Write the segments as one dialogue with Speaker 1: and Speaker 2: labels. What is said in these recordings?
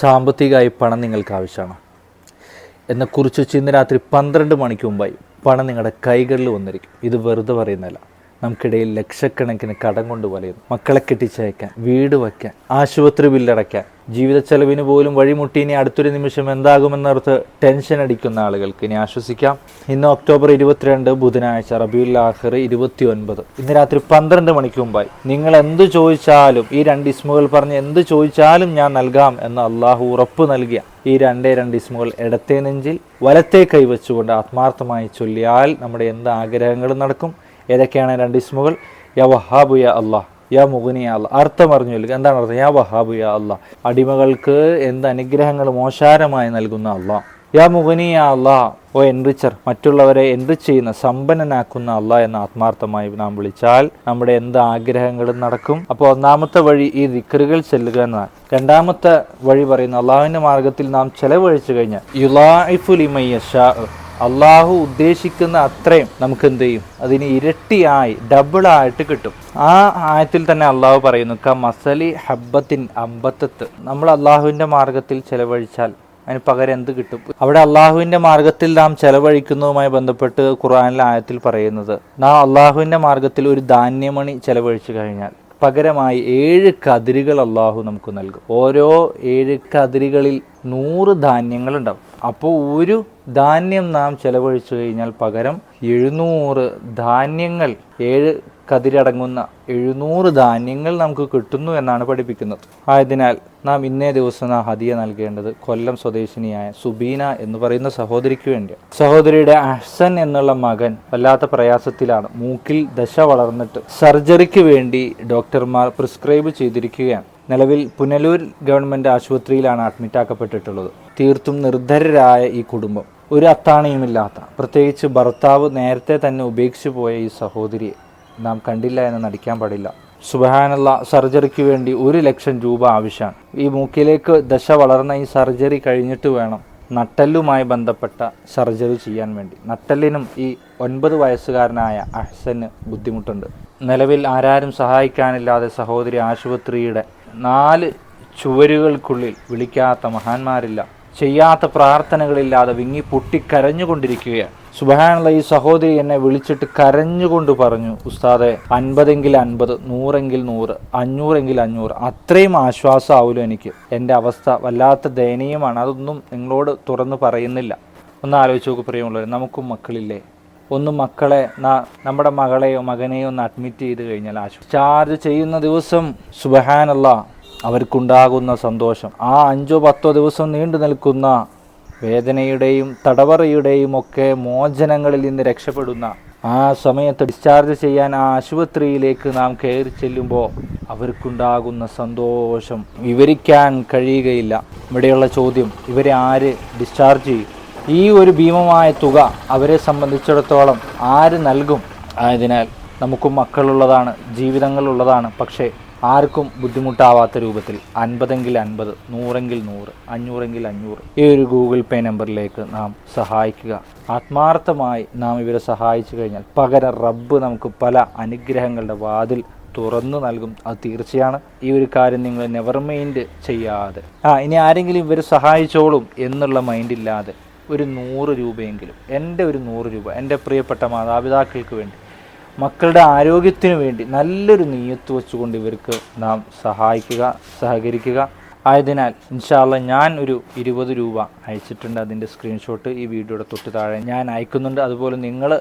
Speaker 1: സാമ്പത്തികമായി പണം നിങ്ങൾക്ക് ആവശ്യമാണ് എന്നെ കുറിച്ച് ഇന്ന് രാത്രി പന്ത്രണ്ട് മണിക്ക് മുമ്പായി പണം നിങ്ങളുടെ കൈകളിൽ വന്നിരിക്കും. ഇത് വെറുതെ പറയുന്നതല്ല. നമുക്കിടയിൽ ലക്ഷക്കണക്കിന് കടം കൊണ്ട് വലയുന്നു മക്കളെ കെട്ടിച്ചയക്കാൻ വീട് വയ്ക്കാൻ ആശുപത്രി ബില്ലടയ്ക്കാൻ ജീവിത ചെലവിന് പോലും വഴിമുട്ടി ഇനി അടുത്തൊരു നിമിഷം എന്താകുമെന്നർത്ത് ടെൻഷൻ അടിക്കുന്ന ആളുകൾക്ക് ഇനി ആശ്വസിക്കാം. ഇന്ന് ഒക്ടോബർ ഇരുപത്തിരണ്ട് ബുധനാഴ്ച റബിയുൽ ആഹിർ ഇരുപത്തി ഒൻപത് ഇന്ന് രാത്രി പന്ത്രണ്ട് മണിക്ക് മുമ്പായി. നിങ്ങൾ എന്ത് ചോദിച്ചാലും ഈ രണ്ട് ഇസ്മുകൾ പറഞ്ഞ് എന്ത് ചോദിച്ചാലും ഞാൻ നൽകാം എന്ന് അള്ളാഹു ഉറപ്പ് നൽകിയ ഈ രണ്ടേ രണ്ട് ഇസ്മുകൾ ഇടത്തെ നെഞ്ചിൽ വലത്തെ കൈവച്ചുകൊണ്ട് ആത്മാർത്ഥമായി ചൊല്ലിയാൽ നമ്മുടെ എന്ത് ആഗ്രഹങ്ങളും നടക്കും. ഏതൊക്കെയാണ് രണ്ട് ഇസ്മുകൾ? യാ വഹാബു യ അള്ളാഹ് യാ മുഗുനിയ അള്ളാഹ് അർത്ഥം അറിഞ്ഞു ചൊല്ലുക എന്താണ് അർത്ഥം? യാ വഹാബു യാ അള്ളാഹ് അടിമകൾക്ക് എന്ത് അനുഗ്രഹങ്ങൾ മോശാരമായി നൽകുന്ന അള്ളാഹ് യാ മുഗുനിയ അള്ളാഹ് ഓ എൻറിച്ചർ മറ്റുള്ളവരെ എൻറിച്ച് ചെയ്യുന്ന സമ്പന്നനാക്കുന്ന അള്ളാഹ് എന്ന ആത്മാർത്ഥമായി നാം വിളിച്ചാൽ നമ്മുടെ എന്ത് ആഗ്രഹങ്ങളും നടക്കും. അപ്പോൾ ഒന്നാമത്തെ വഴി ഈ ദിക്കറുകൾ ചെല്ലുക എന്നാണ് രണ്ടാമത്തെ വഴി പറയുന്ന അള്ളാഹുവിന്റെ മാർഗത്തിൽ നാം ചെലവഴിച്ചു കഴിഞ്ഞാൽ യുലാഇഫുലിമയ്യഷാ അള്ളാഹു ഉദ്ദേശിക്കുന്ന അത്രയും നമുക്ക് എന്ത് ചെയ്യും? അതിന് ഇരട്ടിയായി ഡബിളായിട്ട് കിട്ടും. ആ ആയത്തിൽ തന്നെ അള്ളാഹു പറയുന്നു ക മസലി ഹബ്ബത്തിൻ അമ്പത്തത്ത്. നമ്മൾ അള്ളാഹുവിന്റെ മാർഗത്തിൽ ചെലവഴിച്ചാൽ അതിന് പകരം എന്ത് കിട്ടും? അവിടെ അള്ളാഹുവിന്റെ മാർഗത്തിൽ നാം ചെലവഴിക്കുന്നതുമായി ബന്ധപ്പെട്ട് ഖുർആനിലെ ആയത്തിൽ പറയുന്നത് നാം അള്ളാഹുവിന്റെ മാർഗത്തിൽ ഒരു ധാന്യമണി ചെലവഴിച്ചു കഴിഞ്ഞാൽ പകരമായി ഏഴ് കതിരുകൾ അള്ളാഹു നമുക്ക് നൽകും. ഓരോ ഏഴ് കതിരുകളിൽ നൂറ് ധാന്യങ്ങളുണ്ടാവും. അപ്പോൾ ഒരു ധാന്യം നാം ചെലവഴിച്ചു കഴിഞ്ഞാൽ പകരം എഴുന്നൂറ് ധാന്യങ്ങൾ ഏഴ് കതിരടങ്ങുന്ന എഴുന്നൂറ് ധാന്യങ്ങൾ നമുക്ക് കിട്ടുന്നു എന്നാണ് പഠിപ്പിക്കുന്നത്. ആയതിനാൽ നാം ഇന്നേ ദിവസം നാം ഹദിയ നൽകേണ്ടത് കൊല്ലം സ്വദേശിനിയായ സുബീന എന്ന് പറയുന്ന സഹോദരിക്ക് വേണ്ടിയാണ്. സഹോദരിയുടെ അഹ്സൻ എന്നുള്ള മകൻ വല്ലാത്ത പ്രയാസത്തിലാണ്. മൂക്കിൽ ദശ വളർന്നിട്ട് സർജറിക്ക് വേണ്ടി ഡോക്ടർമാർ പ്രിസ്ക്രൈബ് ചെയ്തിരിക്കുകയാണ്. നിലവിൽ പുനലൂർ ഗവൺമെന്റ് ആശുപത്രിയിലാണ് അഡ്മിറ്റാക്കപ്പെട്ടിട്ടുള്ളത് തീർത്തും നിർദ്ധരരായ ഈ കുടുംബം. ഒരു അത്താണിയുമില്ലാത്ത പ്രത്യേകിച്ച് ഭർത്താവ് നേരത്തെ തന്നെ ഉപേക്ഷിച്ചു പോയ ഈ സഹോദരിയെ നാം കണ്ടില്ല എന്ന് നടിക്കാൻ പാടില്ല. സുബഹാനുള്ള സർജറിക്ക് വേണ്ടി ഒരു ലക്ഷം രൂപ ആവശ്യമാണ്. ഈ മൂക്കിലേക്ക് ദശ വളർന്ന ഈ സർജറി കഴിഞ്ഞിട്ട് വേണം നട്ടല്ലുമായി ബന്ധപ്പെട്ട സർജറി ചെയ്യാൻ വേണ്ടി. നട്ടല്ലിനും ഈ ഒൻപത് വയസ്സുകാരനായ അഹ്സന് ബുദ്ധിമുട്ടുണ്ട്. നിലവിൽ ആരാരും സഹായിക്കാനില്ലാതെ സഹോദരി ആശുപത്രിയുടെ നാല് ചുവരുകൾക്കുള്ളിൽ വിളിക്കാത്ത മഹാന്മാരില്ല. ചെയ്യാത്ത പ്രാർത്ഥനകളില്ലാതെ വിങ്ങി പൊട്ടി കരഞ്ഞുകൊണ്ടിരിക്കുകയാണ് സുബഹാനുള്ള ഈ സഹോദരി എന്നെ വിളിച്ചിട്ട് കരഞ്ഞുകൊണ്ട് പറഞ്ഞു ഉസ്താദെ അൻപതെങ്കിൽ അൻപത് നൂറെങ്കിൽ നൂറ് അഞ്ഞൂറെങ്കിൽ അഞ്ഞൂറ് അത്രയും ആശ്വാസമാവുമല്ലോ എനിക്ക്. എന്റെ അവസ്ഥ വല്ലാത്ത ദയനീയമാണ്. അതൊന്നും നിങ്ങളോട് തുറന്നു പറയുന്നില്ല. ഒന്ന് ആലോചിച്ച് നോക്ക് പ്രിയമുള്ളവർ നമുക്കും മക്കളില്ലേ? ഒന്ന് മക്കളെ നമ്മുടെ മകളെയോ മകനെയോ ഒന്ന് അഡ്മിറ്റ് ചെയ്ത് കഴിഞ്ഞാൽ ആശു ചാർജ് ചെയ്യുന്ന ദിവസം സുബഹാനല്ല അവർക്കുണ്ടാകുന്ന സന്തോഷം. ആ അഞ്ചോ പത്തോ ദിവസം നീണ്ടു നിൽക്കുന്ന വേദനയുടെയും തടവറയുടെയും ഒക്കെ മോചനങ്ങളിൽ നിന്ന് രക്ഷപ്പെടുന്ന ആ സമയത്ത് ഡിസ്ചാർജ് ചെയ്യാൻ ആ ആശുപത്രിയിലേക്ക് നാം കയറി ചെല്ലുമ്പോൾ അവർക്കുണ്ടാകുന്ന സന്തോഷം വിവരിക്കാൻ കഴിയുകയില്ല. ഇവിടെയുള്ള ചോദ്യം ഇവരെ ആര് ഡിസ്ചാർജ് ചെയ്യും? ഈ ഒരു ഭീമമായ തുക അവരെ സംബന്ധിച്ചിടത്തോളം ആര് നൽകും? ആയതിനാൽ നമുക്കും മക്കളുള്ളതാണ് ജീവിതങ്ങളുള്ളതാണ്. പക്ഷേ ആർക്കും ബുദ്ധിമുട്ടാവാത്ത രൂപത്തിൽ അൻപതെങ്കിൽ അൻപത് നൂറെങ്കിൽ നൂറ് അഞ്ഞൂറെങ്കിൽ അഞ്ഞൂറ് ഈ ഒരു ഗൂഗിൾ പേ നമ്പറിലേക്ക് നാം സഹായിക്കുക. ആത്മാർത്ഥമായി നാം ഇവരെ സഹായിച്ചു കഴിഞ്ഞാൽ പകരം റബ്ബ് നമുക്ക് പല അനുഗ്രഹങ്ങളുടെ വാതിൽ തുറന്നു നൽകും. അത് തീർച്ചയാണ്. ഈ ഒരു കാര്യം നിങ്ങൾ നെവർ മൈൻഡ് ചെയ്യാതെ. ആ ഇനി ആരെങ്കിലും ഇവർ സഹായിച്ചോളും എന്നുള്ള മൈൻഡില്ലാതെ ഒരു നൂറ് രൂപയെങ്കിലും എന്റെ ഒരു നൂറ് രൂപ എന്റെ പ്രിയപ്പെട്ട മാതാപിതാക്കൾക്ക് വേണ്ടി മക്കളുടെ ആരോഗ്യത്തിനു വേണ്ടി നല്ലൊരു നീയത്ത് വെച്ചുകൊണ്ട് ഇവർക്ക് നാം സഹായിക്കുക സഹകരിക്കുക. ആയതിനാൽ ഇൻഷാല്ല ഞാൻ ഒരു ഇരുപത് രൂപ അയച്ചിട്ടുണ്ട് അതിന്റെ സ്ക്രീൻഷോട്ട് ഈ വീഡിയോയുടെ തൊട്ട് താഴെ. ഞാൻ അയക്കുന്നുണ്ട്. അതുപോലെ നിങ്ങൾ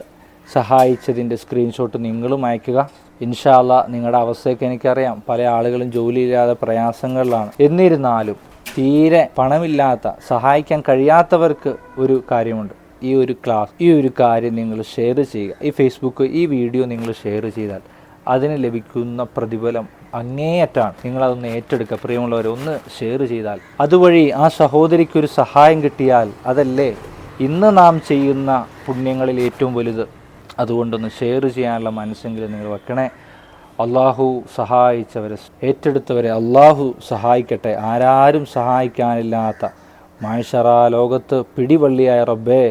Speaker 1: സഹായിച്ചതിന്റെ സ്ക്രീൻഷോട്ട് നിങ്ങളും അയക്കുക. ഇൻഷാല്ല നിങ്ങളുടെ അവസ്ഥയൊക്കെ എനിക്കറിയാം. പല ആളുകളും ജോലിയില്ലാതെ പ്രയാസങ്ങളിലാണ്. എന്നിരുന്നാലും തീരെ പണമില്ലാത്ത സഹായിക്കാൻ കഴിയാത്തവർക്ക് ഒരു കാര്യമുണ്ട്. ഈ ഒരു ക്ലാസ് ഈ ഒരു കാര്യം നിങ്ങൾ ഷെയർ ചെയ്യുക. ഈ ഫേസ്ബുക്ക് ഈ വീഡിയോ നിങ്ങൾ ഷെയർ ചെയ്താൽ അതിന് ലഭിക്കുന്ന പ്രതിഫലം അങ്ങേയറ്റാണ് നിങ്ങളതൊന്ന് ഏറ്റെടുക്കുക. പ്രിയമുള്ളവർ ഒന്ന് ഷെയർ ചെയ്താൽ. അതുവഴി ആ സഹോദരിക്കൊരു സഹായം കിട്ടിയാൽ അതല്ലേ? ഇന്ന് നാം ചെയ്യുന്ന പുണ്യങ്ങളിൽ ഏറ്റവും വലുത്. അതുകൊണ്ടൊന്ന് ഷെയർ ചെയ്യാനുള്ള മനസ്സെങ്കിലും നിങ്ങൾ വെക്കണേ. അള്ളാഹു സഹായിച്ചവരെ ഏറ്റെടുത്തവരെ അള്ളാഹു സഹായിക്കട്ടെ. ആരാരും സഹായിക്കാനില്ലാത്ത മാഷറ ലോകത്ത് പിടിവള്ളിയായ റബ്ബേ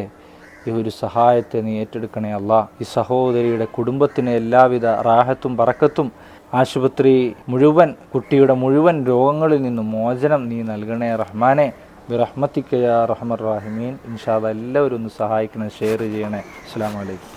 Speaker 1: ഈ ഒരു സഹായത്തെ നീ ഏറ്റെടുക്കണേ അല്ലാ ഈ സഹോദരിയുടെ കുടുംബത്തിന് എല്ലാവിധ റാഹത്തും പറക്കത്തും ആശുപത്രി മുഴുവൻ കുട്ടിയുടെ മുഴുവൻ രോഗങ്ങളിൽ നിന്നും മോചനം നീ നൽകണേ റഹ്മാനെ. ബിറഹ്മത്തിക്കയ റഹ്മർ റാഹിമീൻ. ഇൻഷാദ് എല്ലാവരും ഒന്ന് സഹായിക്കണേ ഷെയർ ചെയ്യണേ. അസ്സാം വലൈക്കും